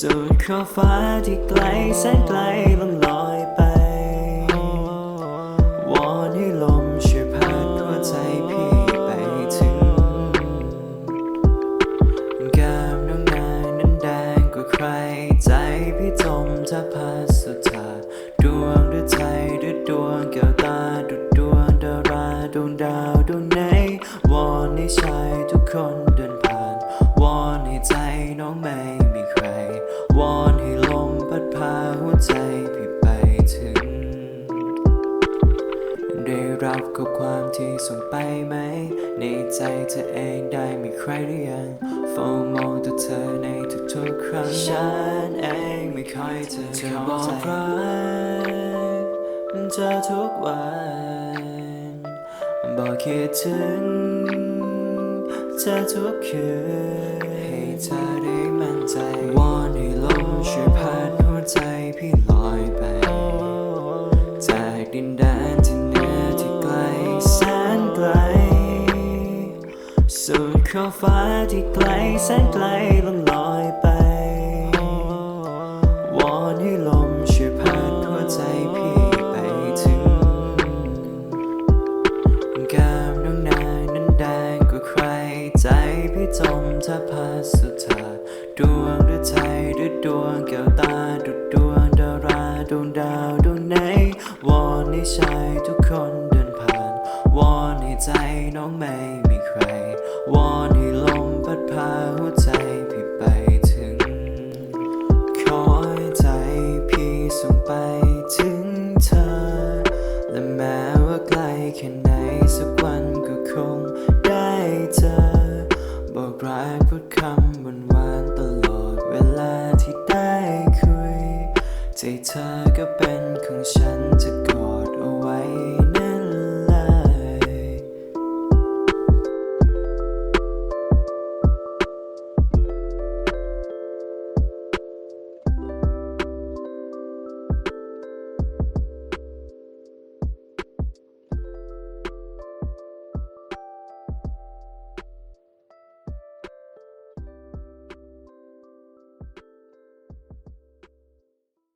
สุดขอบฟ้าที่ไกลแสนไกลลงลอยไป วอนให้ลมช่วยพัดหัวใจพี่ไปถึงแก้มน้องนายนั้นแดงกว่าใคร ใจพี่จมจะพัดสุดาดวงด้วยใจด้วยดวงแก้วตาดุดดวงดาราดวงดาวดวงไหน วอนให้ชายทุกคนเดินผ่าน วอนให้ใจน้องไม่ รับข้อความที่ส่งไปไหม ในใจเธอเองได้มีใครหรือยังเฝ้ามองตัวเธอในทุกๆครั้ง ฉันเองไม่ค่อยจอเธอบอกรักเธอทุกวันบอกคิดถึงเธอทุกคืนให้เธอได้มั่นใจวอนให้ลมช่วยพัดหัวใจพี่ลอยไปจากดินแดน สุดขอบฟ้าที่ไกลแสนไกลลงลอยไป วอนให้ลมช่วยพัดหัวใจพี่ไปถึงแก้มน้องนายนั้นแดงกว่าใคร ใจพี่จมถ้าพัดสุธาดวงด้วยใจด้วยดวงแก้วตาดุดดวง องไม่มีใคร วอนให้ลมพัดพาหัวใจพี่ไปถึง ขอใใจพี่ส่งไปถึงเธอ และแม้ว่าไกลแค่ไหนสักวันก็คงได้เจอ บอกรากพูดคำหวานหวานตลอดเวลาที่ได้คุย ใจเธอก็เป็นของฉันจะกอดเอาไว้